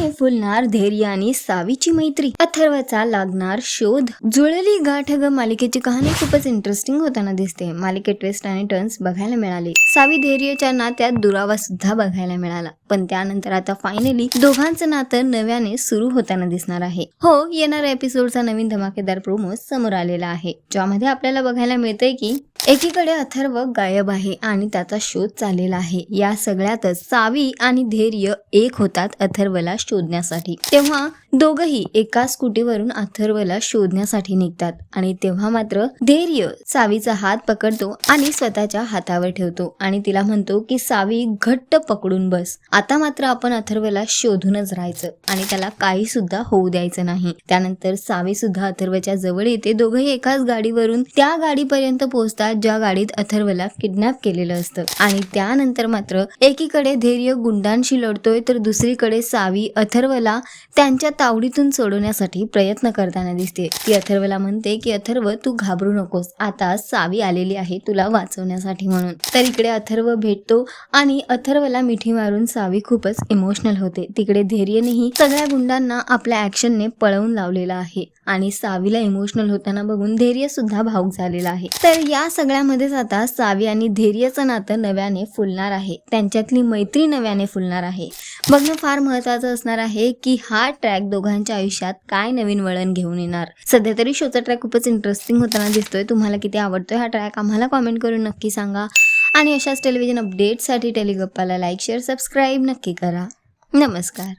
नव्याने फुलणार धैर्य आणि सावीची मैत्री. अथर्वचा लागणार शोध. जुळली गाठ ग मालिकेची कहाणी खूपच इंटरेस्टिंग होताना दिसते. मालिकेत ट्विस्ट आणि टर्न्स बघायला मिळाले. सावी धैर्यच्या नात्यात दुरावा सुद्धा बघायला मिळाला. पण त्यानंतर आता फायनली दोघांचं नातं नव्याने सुरू होताना दिसणार आहे. हो येणाऱ्या एपिसोडचा नवीन धमाकेदार प्रोमो समोर आलेला आहे. ज्यामध्ये आपल्याला बघायला मिळतंय की एकीकडे अथर्व गायब आहे आणि त्याचा शोध चाललेला आहे. या सगळ्यातच सावी आणि धैर्य एक होतात अथर्वला शोधण्यासाठी. तेव्हा दोघही एका स्कूटीवरून अथर्वला शोधण्यासाठी निघतात आणि तेव्हा मात्र धैर्य सावीचा हात पकडतो आणि स्वतःच्या हातावर ठेवतो आणि तिला म्हणतो की सावी घट्ट पकडून बस. आता मात्र आपण अथर्वला शोधूनच राहायचं आणि त्याला काही सुद्धा होऊ द्यायचं नाही. त्यानंतर सावी सुद्धा अथर्वच्या जवळ येते. दोघंही एकाच गाडीवरून त्या गाडीपर्यंत पोहोचतात ज्या गाडीत अथर्वला किडनॅप केलेलं असतं. आणि त्यानंतर मात्र एकीकडे धैर्य गुंडांशी लढतोय तर दुसरीकडे सावी अथर्वला त्यांच्या तावडीतून सोडवण्यासाठी प्रयत्न करताना दिसते. ती अथर्वला म्हणते की अथर्व तू घाबरू नकोस. आता सावी आलेली आहे तुला वाचवण्यासाठी म्हणून. तर इकडे अथर्व भेटतो आणि अथर्वला मिठी मारून सावी खूपच इमोशनल होते. तिकडे धैर्यनेही सगळ्या गुंडांना आपल्या ऍक्शनने पळवून लावलेला आहे आणि सावीला इमोशनल होताना बघून धैर्य सुद्धा भाऊक झालेला आहे. तर या सगळ्यामध्येच आता सावी आणि धैर्यचं नातं नव्याने फुलणार आहे. त्यांच्यातली मैत्री नव्याने फुलणार आहे. बघणं फार महत्वाचं असणार आहे की हा ट्रॅक दोघांच्या आयुष्यात काय नवीन वळण घेऊन येणार? सध्या तरी शोचा ट्रॅक खूपच इंटरेस्टिंग होताना दिसतोय. तुम्हाला किती आवडतोय हा ट्रॅक आम्हाला कॉमेंट करून नक्की सांगा. आणि अशाच टेलिव्हिजन अपडेटसाठी टेलिगप्पाला लाईक शेअर सबस्क्राईब नक्की करा. नमस्कार.